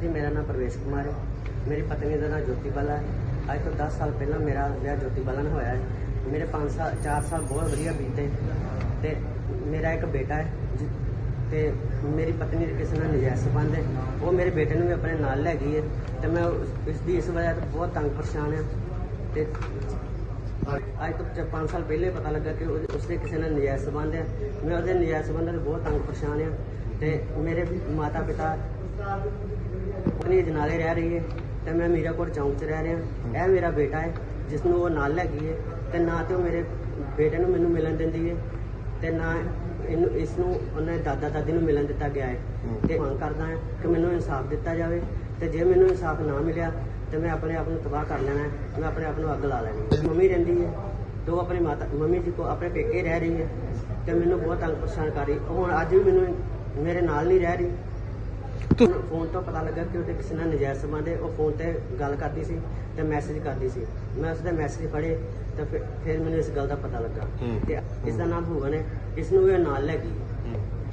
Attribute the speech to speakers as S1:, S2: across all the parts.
S1: ਜੀ ਮੇਰਾ ਨਾਂ ਪਰਵੇਸ਼ ਕੁਮਾਰ ਹੈ। ਮੇਰੀ ਪਤਨੀ ਦਾ ਨਾਮ ਜੋਤੀ ਬਾਲਾ ਹੈ। ਅੱਜ ਤੋਂ 10 ਸਾਲ ਪਹਿਲਾਂ ਮੇਰਾ ਵਿਆਹ ਜੋਤੀ ਬਾਲਾ ਨਾਲ ਹੋਇਆ ਹੈ। ਮੇਰੇ 5 ਸਾਲ 4 ਸਾਲ ਬਹੁਤ ਵਧੀਆ ਬੀਤੇ। ਤੇ ਮੇਰਾ ਇੱਕ ਬੇਟਾ ਹੈ, ਜਿ- ਤੇ ਮੇਰੀ ਪਤਨੀ ਦੇ ਕਿਸੇ ਨਾਲ ਨਜਾਇਜ਼ ਸੰਬੰਧ ਹੈ। ਉਹ ਮੇਰੇ ਬੇਟੇ ਨੂੰ ਵੀ ਆਪਣੇ ਨਾਲ ਲੈ ਗਈ ਹੈ। ਤੇ ਮੈਂ ਉਸ- ਇਸ ਦੀ ਇਸ ਵਜ੍ਹਾ ਤੋਂ ਬਹੁਤ ਤੰਗ ਪਰੇਸ਼ਾਨ ਹਾਂ। ਤੇ ਅੱਜ ਤੋਂ 5 ਸਾਲ ਪਹਿਲੇ ਪਤਾ ਲੱਗਾ ਕਿ ਉਹਦੇ- ਉਸਦੇ ਕਿਸੇ ਨਾਲ ਨਜਾਇਜ਼ ਸੰਬੰਧ ਹੈ। ਮੈਂ ਉਹਦੇ ਨਜਾਇਜ਼ ਸੰਬੰਧ ਤੋਂ ਬਹੁਤ ਤੰਗ ਪਰੇਸ਼ਾਨ ਹਾਂ। ਤੇ ਮੇਰੇ ਮਾਤਾ ਪਿਤਾ ਆਪਣੀ ਜਨਾਲੇ ਰਹਿ ਰਹੀ ਹੈ ਤੇ ਮੈਂ ਮੀਰਾਕੋਟ ਚੌਂਕ 'ਚ ਰਹਿ ਰਿਹਾ। ਇਹ ਮੇਰਾ ਬੇਟਾ ਹੈ ਜਿਸ ਨੂੰ ਉਹ ਨਾਲ ਲੈ ਗਈ ਹੈ ਤੇ ਨਾ ਤੇ ਉਹ ਮੇਰੇ ਬੇਟੇ ਨੂੰ ਮੈਨੂੰ ਮਿਲਣ ਦਿੰਦੀ ਹੈ ਤੇ ਨਾ ਇਹਨੂੰ ਇਸ ਨੂੰ ਉਹਨੇ ਦਾਦਾ ਦਾਦੀ ਨੂੰ ਮਿਲਣ ਦਿੱਤਾ ਗਿਆ ਹੈ। ਤੇ ਮੰਗ ਕਰਦਾ ਹਾਂ ਕਿ ਮੈਨੂੰ ਇਨਸਾਫ ਦਿੱਤਾ ਜਾਵੇ ਤੇ ਜੇ ਮੈਨੂੰ ਇਨਸਾਫ ਨਾ ਮਿਲਿਆ ਤੇ ਮੈਂ ਆਪਣੇ ਆਪ ਨੂੰ ਤਬਾਹ ਕਰ ਲੈਣਾ ਹੈ, ਮੈਂ ਆਪਣੇ ਆਪ ਨੂੰ ਅੱਗ ਲਾ ਲੈਣੀ ਮੰਮੀ ਰਹਿੰਦੀ ਹੈ ਤੇ ਉਹ ਆਪਣੀ ਮਾਤਾ, ਮੰਮੀ ਜੀ ਕੋ ਆਪਣੇ ਪੇਕੇ ਰਹਿ ਰਹੀ ਹੈ ਤੇ ਮੈਨੂੰ ਬਹੁਤ ਤੰਗ ਪਰੇਸ਼ਾਨ ਕਰ ਰਹੀ ਹੁਣ ਅੱਜ ਵੀ ਮੈਨੂੰ ਮੇਰੇ ਨਾਲ ਨਹੀਂ ਰਹਿ ਰਹੀ। ਫੋਨ ਤੋਂ ਪਤਾ ਲੱਗਾ ਕਿ ਉਹਦੇ ਕਿਸੇ ਨਾਲ ਨਜਾਇਜ਼ ਸੰਬੰਧ ਹੈ ਉਹ ਫੋਨ ਤੇ ਗੱਲ ਕਰਦੀ ਸੀ ਤੇ ਮੈਸੇਜ ਕਰਦੀ ਸੀ। ਮੈਂ ਉਸਦਾ ਮੈਸੇਜ ਪੜ੍ਹੇ ਤਾਂ ਫਿਰ ਫਿਰ ਮੈਨੂੰ ਇਸ ਗੱਲ ਦਾ ਪਤਾ ਲੱਗਾ। ਤੇ ਇਸ ਦਾ ਨਾਮ ਭੂਵਨ ਹੈ। ਇਸ ਨੂੰ ਇਹ ਨਾਲ ਲੈ ਗਈ।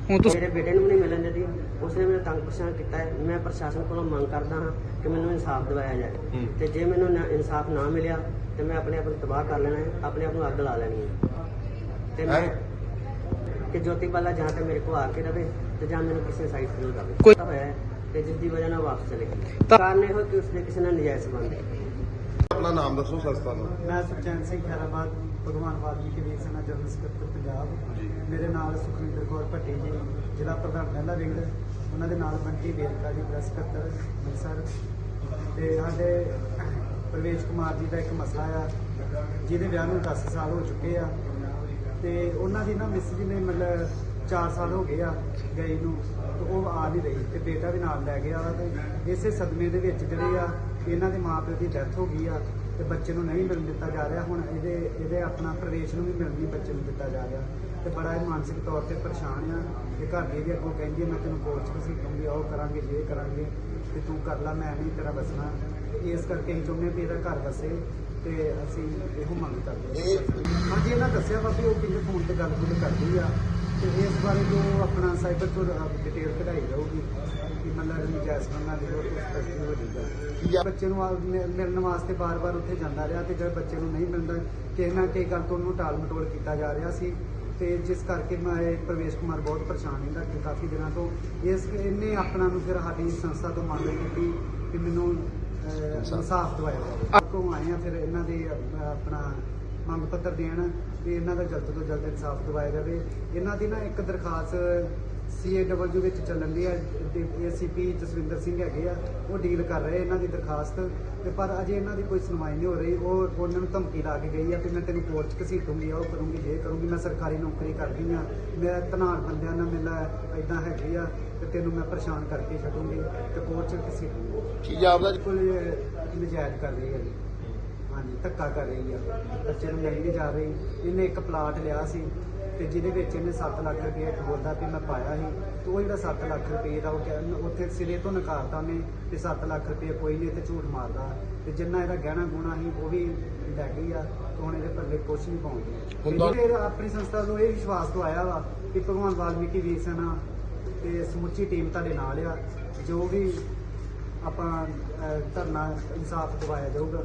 S2: ਹੁਣ ਤੂੰ
S1: ਮੇਰੇ ਬੇਟੇ ਨੂੰ ਨਹੀਂ ਮਿਲਣ ਦਿੰਦੀ ਉਸਨੇ ਮੈਨੂੰ ਤੰਗ ਪਰੇਸ਼ਾਨ ਕੀਤਾ ਹੈ। ਮੈਂ ਪ੍ਰਸ਼ਾਸਨ ਕੋਲੋਂ ਮੰਗ ਕਰਦਾ ਹਾਂ ਕਿ ਮੈਨੂੰ ਇਨਸਾਫ ਦਿਵਾਇਆ ਜਾਏ। ਤੇ ਜੇ ਮੈਨੂੰ ਨਾ- ਇਨਸਾਫ ਨਾ ਮਿਲਿਆ ਤੇ ਮੈਂ ਆਪਣੇ ਆਪ ਨੂੰ ਤਬਾਹ ਕਰ ਲੈਣਾ ਹੈ ਆਪਣੇ ਆਪ ਨੂੰ ਅੱਗ ਲਾ ਲੈਣੀ ਹੈ। ਤੇ ਮੈਂ ਕਿ ਜੋਤੀ ਬਾਲਾ ਜਾਂ ਤੇ ਮੇਰੇ ਕੋਲ ਆ ਕੇ ਰਵੇ ਤੇ ਜਾਂ ਮੈਨੂੰ ਕਿਸੇ ਸਾਈਡ ਤੇ ਲਗਾਵੇ
S2: ਕੋਈ-
S1: ਤਾਂ ਹੋਇਆ ਹੈ ਤੇ ਜਿਸ ਦੀ ਵਜ੍ਹਾ ਨਾਲ ਵਾਪਸ ਚਲੇ ਗਈ
S2: ਤਾਂ-
S1: ਕਾਰਨ ਇਹ ਹੋ ਕਿ ਉਸਨੇ ਕਿਸੇ ਨਾਲ ਨਜਾਇਜ਼ ਸੰਬੰਧ ਹੈ।
S3: ਆਪਣਾ ਨਾਮ ਦੱਸੋ ਸੰਸਥਾ ਦਾ।
S4: ਮੈਂ ਸੁਖਚੈਨ ਸਿੰਘ ਖੈਰਾਬਾਦ ਭਗਵਾਨ ਵਾਲਮੀਕੀ ਵੀਰ ਸੈਨਾ ਜਨਰਲ ਸਕੱਤਰ ਪੰਜਾਬ।
S3: ਜੀ।
S4: ਮੇਰੇ ਨਾਲ ਸੁਖਵਿੰਦਰ ਕੌਰ ਭੱਟੀ ਜੀ ਜ਼ਿਲ੍ਹਾ ਪ੍ਰਧਾਨ ਮਹਿਲਾ ਵਿੰਗ। ਉਹਨਾਂ ਦੇ ਨਾਲ ਬੰਟੀ ਵੇਰਕਾ ਜੀ ਪ੍ਰੈਸ ਸਕੱਤਰ ਅੰਮ੍ਰਿਤਸਰ। ਤੇ ਸਾਡੇ ਪ੍ਰਵੇਸ਼ ਕੁਮਾਰ ਜੀ ਦਾ ਇੱਕ ਮਸਲਾ ਆ ਜਿਹਦੇ ਵਿਆਹ ਨੂੰ 10 ਸਾਲ ਹੋ ਚੁੱਕੇ ਆ। ਤੇ ਉਹਨਾਂ ਦੀ ਨਾ ਮਿਸ ਜੀ ਨੇ ਮਤਲਬ 4 ਸਾਲ ਹੋ ਗਏ ਆ ਗਈ ਨੂੰ, ਤੇ ਉਹ ਆ ਨਹੀਂ ਰਹੀ ਤੇ ਬੇਟਾ ਵੀ ਨਾਲ ਲੈ ਗਿਆ ਵਾ ਤੇ ਇਸੇ ਸਦਮੇ ਦੇ ਵਿੱਚ ਜਿਹੜੇ ਆ ਇਹਨਾਂ ਦੇ ਮਾਪਿਓ ਦੀ ਡੈਥ ਹੋ ਗਈ ਆ ਤੇ ਬੱਚੇ ਨੂੰ ਨਹੀਂ ਮਿਲਣ ਦਿੱਤਾ ਜਾ ਰਿਹਾ, ਹੁਣ ਇਹਦੇ ਇਹਦੇ ਆਪਣਾ ਪ੍ਰਵੇਸ਼ ਨੂੰ ਵੀ ਮਿਲਣ ਨਹੀਂ ਬੱਚੇ ਨੂੰ ਦਿੱਤਾ ਜਾ ਰਿਹਾ ਤੇ ਬੜਾ ਇਹ ਮਾਨਸਿਕ ਤੌਰ ਤੇ ਪਰੇਸ਼ਾਨ ਆ ਤੇ ਘਰ ਦੇ ਵੀ ਅੱਗੋਂ ਕਹਿੰਦੀ ਮੈਂ ਤੈਨੂੰ ਕੋਚ ਘਸੀਟੂੰਗੀ ਉਹ ਕਰਾਂਗੇ, ਜੇ ਕਰਾਂਗੇ, ਤੇ ਤੂੰ ਕਰ ਲੈ, ਮੈਂ ਨਹੀਂ ਤੇਰਾ ਵਸਣਾ। ਇਸ ਕਰਕੇ ਅਸੀਂ ਚਾਹੁੰਦੇ ਹਾਂ ਵੀ ਇਹਦਾ ਘਰ ਵਸੇ ਤੇ ਅਸੀਂ ਇਹੋ ਮੰਗ ਕਰਦੇ ਹਾਂ। ਹਾਂਜੀ ਇਹਨਾਂ ਦੱਸਿਆ ਵਾ ਵੀ ਉਹ ਕਿੰਨੇ ਫੋਨ ਤੇ ਗੱਲ ਗੁੱਲ ਕਰਦੀ ਆ। ਤੇ ਇਸ ਬਾਰੇ ਜੋ ਆਪਣਾ ਸਾਈਬਰ ਤੋਂ ਡਿਟੇਲ ਕਢਾਈ ਜਾਊਗੀ ਕਿ ਮਤਲਬ ਨਜਾਇਜ਼ ਬੰਨਾ ਦੀ ਉਹ ਸਪਸ਼ਟ ਹੋ ਜਾਊਗਾ। ਬੱਚੇ ਨੂੰ ਮਿਲਣ ਵਾਸਤੇ ਬਾਰ-ਬਾਰ ਉੱਥੇ ਜਾਂਦਾ ਰਿਹਾ ਤੇ ਜਦ ਬੱਚੇ ਨੂੰ ਨਹੀਂ ਮਿਲਦਾ ਕਿਸੇ ਨਾ ਕਿਸੇ ਗੱਲ ਤੋਂ ਉਹਨੂੰ ਟਾਲ ਮਟੋਲ ਕੀਤਾ ਜਾ ਰਿਹਾ ਸੀ। ਤੇ ਜਿਸ ਕਰਕੇ ਮੈਂ ਇਹ ਪ੍ਰਵੇਸ਼ ਕੁਮਾਰ ਬਹੁਤ ਪਰੇਸ਼ਾਨ ਰਹਿੰਦਾ ਕਿ ਕਾਫੀ ਦਿਨਾਂ ਤੋਂ ਇਸ ਇਹਨੇ ਆਪਣਾ ਨੂੰ ਫਿਰ ਸਾਡੀ ਸੰਸਥਾ ਤੋਂ ਮੰਗ ਕੀਤੀ ਕਿ ਮੈਨੂੰ ਇਨਸਾਫ ਦਿਵਾਇਆ ਕੋਲ ਆਏ ਆ ਫਿਰ ਇਹਨਾਂ ਦੇ ਆਪਣਾ ਮੰਗ ਪੱਤਰ ਦੇਣ ਵੀ ਇਹਨਾਂ ਦਾ ਜਲਦ ਤੋਂ ਜਲਦ ਇਨਸਾਫ ਦਿਵਾਇਆ ਜਾਵੇ। ਇਹਨਾਂ ਦੀ ਨਾ ਇੱਕ ਦਰਖਾਸਤ ਸੀਏਡਬਲਯੂ ਵਿੱਚ ਚੱਲਣ ਦੀ ਹੈ ਏਸੀਪੀ ਜਸਵਿੰਦਰ ਸਿੰਘ ਹੈਗੇ ਆ ਉਹ ਡੀਲ ਕਰ ਰਹੇ ਇਹਨਾਂ ਦੀ ਦਰਖਾਸਤ। ਤੇ ਪਰ ਅਜੇ ਇਹਨਾਂ ਦੀ ਕੋਈ ਸੁਣਵਾਈ ਨਹੀਂ ਹੋ ਰਹੀ। ਉਹ ਉਹਨਾਂ ਨੂੰ ਧਮਕੀ ਲਾ ਕੇ ਗਈ ਆ ਕਿ ਮੈਂ ਤੈਨੂੰ ਕੋਰਟ 'ਚ ਘਸੀਟੂੰਗੀ ਉਹ ਕਰੂੰਗੀ ਇਹ ਕਰੂੰਗੀ ਮੈਂ ਸਰਕਾਰੀ ਨੌਕਰੀ ਕਰਦੀ ਆ। ਮੇਰਾ ਧਨਾੜ ਬੰਦਿਆਂ ਨਾਲ ਮਿਲਾ ਇਦਾਂ ਹੈਗੀ ਆ ਤੇ ਤੈਨੂੰ ਮੈਂ ਪਰੇਸ਼ਾਨ ਕਰਕੇ ਛੱਡੂੰਗੀ ਤੇ ਕੋਰਟ 'ਚ ਘਸੀਟੂੰਗੀ।
S3: ਕੀ ਜਾਪਦਾ ਜੀ?
S4: ਬਿਲਕੁਲ ਇਹ ਨਜਾਇਜ਼ ਕਰ ਰਹੀ ਹੈ ਜੀ। ਹਾਂਜੀ ਧੱਕਾ ਕਰ ਰਹੀ ਆ। ਬੱਚੇ ਨੂੰ ਮਿਲ ਨਹੀਂ ਜਾ ਰਹੀ। ਇਹਨੇ ਇੱਕ ਪਲਾਟ ਲਿਆ ਸੀ ਤੇ ਜਿਹਦੇ ਵਿੱਚ ਇਹਨੇ 7 ਲੱਖ ਰੁਪਏ ਬੋਲਦਾ ਵੀ ਮੈਂ ਪਾਇਆ ਸੀ। ਤੇ ਉਹ ਜਿਹੜਾ 7 ਲੱਖ ਰੁਪਏ ਦਾ ਉਹ ਕਹਿ- ਉੱਥੇ ਸਿਰੇ ਤੋਂ ਨਕਾਰਤਾ ਉਹਨੇ ਤੇ 7 ਲੱਖ ਰੁਪਏ ਕੋਈ ਨਹੀਂ ਤੇ ਝੂਠ ਮਾਰਦਾ। ਤੇ ਜਿੰਨਾ ਇਹਦਾ ਗਹਿਣਾ ਗੁਣਾ ਸੀ ਉਹ ਵੀ ਲੈ ਗਈ ਆ ਤੇ ਹੁਣ ਇਹਦੇ ਪੱਲੇ ਕੁਛ ਨਹੀਂ ਪਾਉਂਦੀ।
S3: ਹੁੰਦਾ-
S4: ਫਿਰ ਆਪਣੀ ਸੰਸਥਾ ਨੂੰ ਇਹ ਵਿਸ਼ਵਾਸ ਦਵਾਇਆ ਵਾ ਕਿ ਭਗਵਾਨ ਵਾਲਮੀਕੀ ਵੀਰ ਸੈਨਾ ਤੇ ਸਮੁੱਚੀ ਟੀਮ ਤੁਹਾਡੇ ਨਾਲ ਆ। ਜੋ ਵੀ ਆਪਾਂ ਅਹ, ਧਰਨਾ ਇਨਸਾਫ ਦਿਵਾਇਆ ਜਾਊਗਾ।